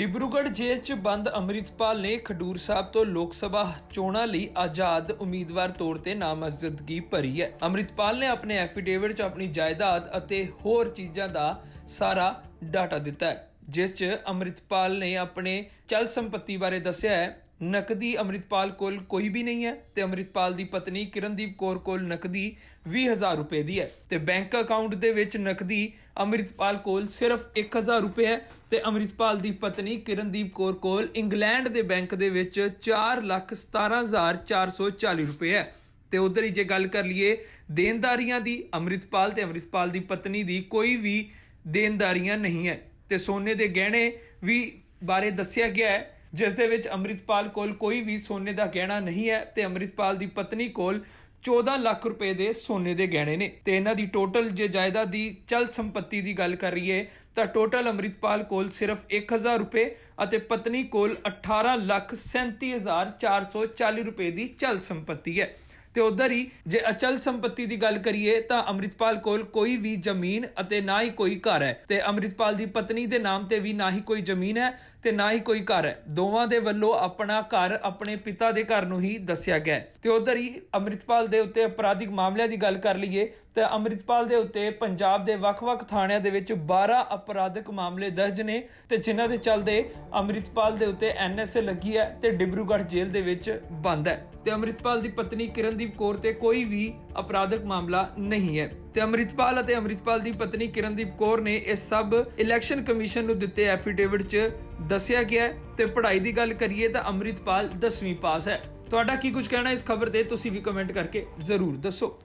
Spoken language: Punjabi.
ਡਿਬਰੂਗੜ੍ਹ ਜੇਲ੍ਹ 'ਚ ਬੰਦ ਅੰਮ੍ਰਿਤਪਾਲ ਨੇ ਖਡੂਰ ਸਾਹਿਬ ਤੋਂ ਲੋਕ ਸਭਾ ਚੋਣਾਂ ਲਈ ਆਜ਼ਾਦ ਉਮੀਦਵਾਰ ਤੌਰ ਤੇ ਨਾਮਜ਼ਦਗੀ ਭਰੀ ਹੈ। ਅੰਮ੍ਰਿਤਪਾਲ ਨੇ ਆਪਣੇ ਐਫੀਡੇਵਿਟ 'ਚ ਆਪਣੀ ਜਾਇਦਾਦ ਅਤੇ ਹੋਰ ਚੀਜ਼ਾਂ ਦਾ ਸਾਰਾ ਡਾਟਾ ਦਿੱਤਾ ਹੈ, ਜਿਸ 'ਚ ਅੰਮ੍ਰਿਤਪਾਲ ਨੇ ਆਪਣੇ ਚਲ ਸੰਪਤੀ ਬਾਰੇ ਦੱਸਿਆ ਹੈ ਨਕਦੀ ਅੰਮ੍ਰਿਤਪਾਲ ਕੋਲ ਕੋਈ ਵੀ ਨਹੀਂ ਹੈ ਤੇ ਅੰਮ੍ਰਿਤਪਾਲ ਦੀ ਪਤਨੀ ਕਿਰਨਦੀਪ ਕੌਰ ਕੋਲ ਨਕਦੀ 20000 ਰੁਪਏ ਦੀ ਹੈ ਤੇ ਬੈਂਕ ਅਕਾਊਂਟ ਦੇ ਵਿੱਚ ਨਕਦੀ ਅੰਮ੍ਰਿਤਪਾਲ ਕੋਲ ਸਿਰਫ 1000 ਰੁਪਏ ਹੈ ਤੇ ਅੰਮ੍ਰਿਤਪਾਲ ਦੀ ਪਤਨੀ ਕਿਰਨਦੀਪ ਕੌਰ ਕੋਲ ਇੰਗਲੈਂਡ ਦੇ ਬੈਂਕ ਦੇ ਵਿੱਚ 417440 ਰੁਪਏ ਹੈ। ਤੇ ਉਧਰ ਹੀ ਜੇ ਗੱਲ ਕਰ ਲਈਏ ਦੇਣਦਾਰੀਆਂ ਦੀ, ਅੰਮ੍ਰਿਤਪਾਲ ਤੇ ਅੰਮ੍ਰਿਤਪਾਲ ਦੀ ਪਤਨੀ ਦੀ ਕੋਈ ਵੀ ਦੇਣਦਾਰੀਆਂ ਨਹੀਂ ਹੈ। ਤੇ ਸੋਨੇ ਦੇ ਗਹਿਣੇ ਵੀ ਬਾਰੇ ਦੱਸਿਆ ਗਿਆ ਹੈ ਜਿਸ ਦੇ ਵਿੱਚ ਅਮਰਿਤਪਾਲ ਕੋਲ ਕੋਈ ਵੀ ਸੋਨੇ ਦਾ ਗਹਿਣਾ ਨਹੀਂ ਹੈ ਤੇ ਅਮਰਿਤਪਾਲ ਦੀ ਪਤਨੀ ਕੋਲ 14 ਲੱਖ ਰੁਪਏ ਦੇ ਸੋਨੇ ਦੇ ਗਹਿਣੇ ਨੇ। ਤੇ ਇਹਨਾਂ ਦੀ ਟੋਟਲ ਜੇ ਜਾਇਦਾਦ ਦੀ ਚਲ ਸੰਪਤੀ ਦੀ ਗੱਲ ਕਰੀਏ ਤਾਂ ਟੋਟਲ ਅਮਰਿਤਪਾਲ ਕੋਲ ਸਿਰਫ 1000 ਰੁਪਏ ਅਤੇ ਪਤਨੀ ਕੋਲ 18 ਲੱਖ 37440 ਰੁਪਏ ਦੀ ਚਲ ਸੰਪਤੀ ਹੈ। ਤੇ ਉਧਰ ਹੀ ਜੇ ਅਚਲ ਸੰਪत्ति ਦੀ ਗੱਲ ਕਰੀਏ ਤਾਂ ਅੰਮ੍ਰਿਤਪਾਲ ਕੋਲ ਕੋਈ ਵੀ ਜ਼ਮੀਨ ਅਤੇ ਨਾ ਹੀ ਕੋਈ ਘਰ ਹੈ ਤੇ ਅੰਮ੍ਰਿਤਪਾਲ ਦੀ ਪਤਨੀ ਦੇ ਨਾਮ ਤੇ ਵੀ ਨਾ ਹੀ ਕੋਈ ਜ਼ਮੀਨ ਹੈ ਤੇ ਨਾ ਹੀ ਕੋਈ ਘਰ ਹੈ। ਦੋਵਾਂ ਦੇ ਵੱਲੋਂ ਆਪਣਾ ਘਰ ਆਪਣੇ ਪਿਤਾ ਦੇ ਘਰ ਨੂੰ ਹੀ ਦੱਸਿਆ ਗਿਆ ਤੇ ਉਧਰ ਹੀ ਅੰਮ੍ਰਿਤਪਾਲ ਦੇ ਉੱਤੇ ਅਪਰਾਧਿਕ ਮਾਮਲਿਆਂ ਦੀ ਗੱਲ ਕਰ ਲਈਏ ਤੇ ਅੰਮ੍ਰਿਤਪਾਲ ਦੇ ਉੱਤੇ ਪੰਜਾਬ ਦੇ ਵੱਖ-ਵੱਖ ਥਾਣਿਆਂ ਦੇ ਵਿੱਚ 12 ਅਪਰਾਧਿਕ ਮਾਮਲੇ ਦਰਜ ਨੇ ਤੇ ਜਿਨ੍ਹਾਂ ਦੇ ਚੱਲਦੇ ਅੰਮ੍ਰਿਤਪਾਲ ਦੇ ਉੱਤੇ ਐਨਐਸਏ ਲੱਗੀ ਹੈ ਤੇ ਡਿਬਰੂਗੜ੍ਹ ਜੇਲ੍ਹ ਦੇ ਵਿੱਚ ਬੰਦ ਹੈ। ਤੇ ਅੰਮ੍ਰਿਤਪਾਲ ਦੀ ਪਤਨੀ ਕਿਰਨਦੀਪ ਕੌਰ ਤੇ ਕੋਈ ਵੀ ਅਪਰਾਧਿਕ ਮਾਮਲਾ ਨਹੀਂ ਹੈ। ਤੇ ਅੰਮ੍ਰਿਤਪਾਲ ਅਤੇ ਅੰਮ੍ਰਿਤਪਾਲ ਦੀ ਪਤਨੀ ਕਿਰਨਦੀਪ ਕੌਰ ਨੇ ਇਹ ਸਭ ਇਲੈਕਸ਼ਨ ਕਮਿਸ਼ਨ ਨੂੰ ਦਿੱਤੇ ਐਫੀਡੇਵਿਟ 'ਚ ਦੱਸਿਆ ਗਿਆ ਹੈ। ਤੇ ਪੜ੍ਹਾਈ ਦੀ ਗੱਲ ਕਰੀਏ ਤਾਂ ਅੰਮ੍ਰਿਤਪਾਲ 10ਵੀਂ ਪਾਸ ਹੈ। ਤੁਹਾਡਾ ਕੀ ਕੁਝ ਕਹਿਣਾ ਇਸ ਖਬਰ ਤੇ? ਤੁਸੀਂ ਵੀ ਕਮੈਂਟ ਕਰਕੇ ਜ਼ਰੂਰ ਦੱਸੋ।